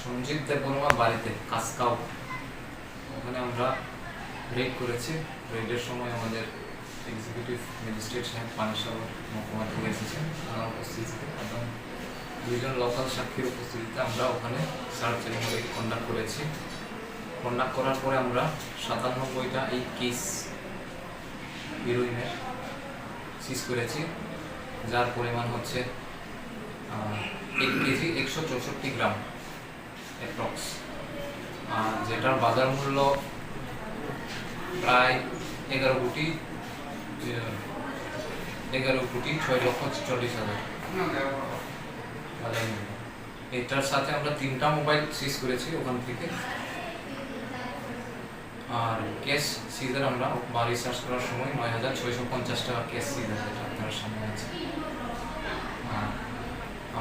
সঞ্জিত দেববর্মা বাড়িতে কাসকাও ওখানে আমরা রেড করেছি। রেডের সময় আমাদের এক্সিকিউটিভ ম্যাজিস্ট্রেট সাহেব পানিসাগর মহকুমা এসেছেন। ওনার উপস্থিতিতে এবং দুইজন লোকাল সাক্ষীর উপস্থিতিতে আমরা ওখানে সার্চ এবং কন্ডাক্ট করেছি। কন্ডাক্ট করার পরে আমরা সাতানব্বইটা এই কেস হিরোইনের সিজ করেছি। যার পরিমাণ হচ্ছে এক কেজি একশো চৌষট্টি গ্রাম অ্যাপ্রক্স যেটার বাজার মূল্য প্রায় এগারো কোটি এগারো কোটি ছয় লক্ষ চল্লিশ হাজার। বাজার এটার সাথে আমরা তিনটা মোবাইল সিজ করেছি ওখান থেকে। আর ক্যাশ সিজার আমরা বাড়ি সার্চ করার সময় নয় হাজার ছয়শো পঞ্চাশ টাকা ক্যাশ সিজার আপনার সামনে আছে।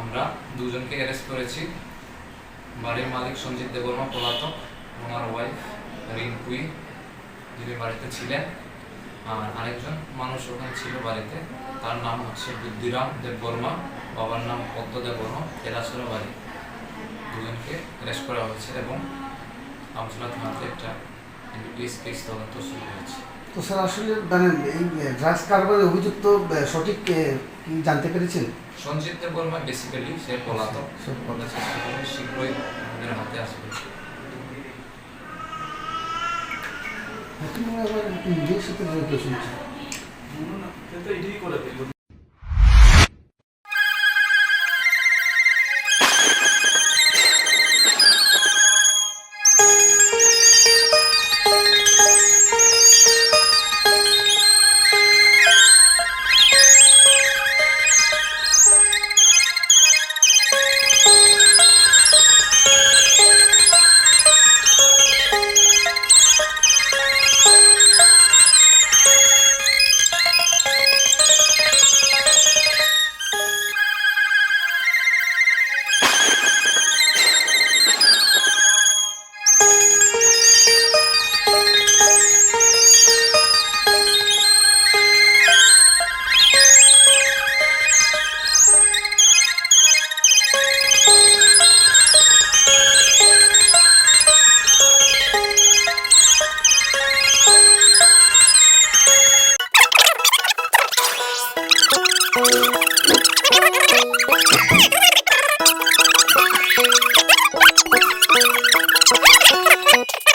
আমরা দুজনকে অ্যারেস্ট করেছি। বাড়ির মালিক সঞ্জিত দেববর্মা, পলাতক, ওনার ওয়াইফ রিঙ্কুই যিনি বাড়িতে ছিলেন। আর আরেকজন মানুষ ওখানে ছিল বাড়িতে। তার নাম হচ্ছে বুদ্ধিরাম দেববর্মা, বাবার নাম পদ্ম দেববর্মা এরাসুরা বাড়ি। দুজনকে অ্যারেস্ট করা হয়েছে এবং আমসলা থানাতে একটা কেস তদন্ত শুরু হয়েছে। তো স্যার আসলে জানেন এই ড্রাগস কারবারে অভিযুক্ত সঠিক কি জানতে পেরেছেন? সঞ্জিত দেববর্মা বেসিক্যালি সে পলাতক। সে পলাতক। আমরা শীঘ্রই আমাদের হাতে আসবে। এখন আবার নিজের সাথে জড়িত শুনছি Bye.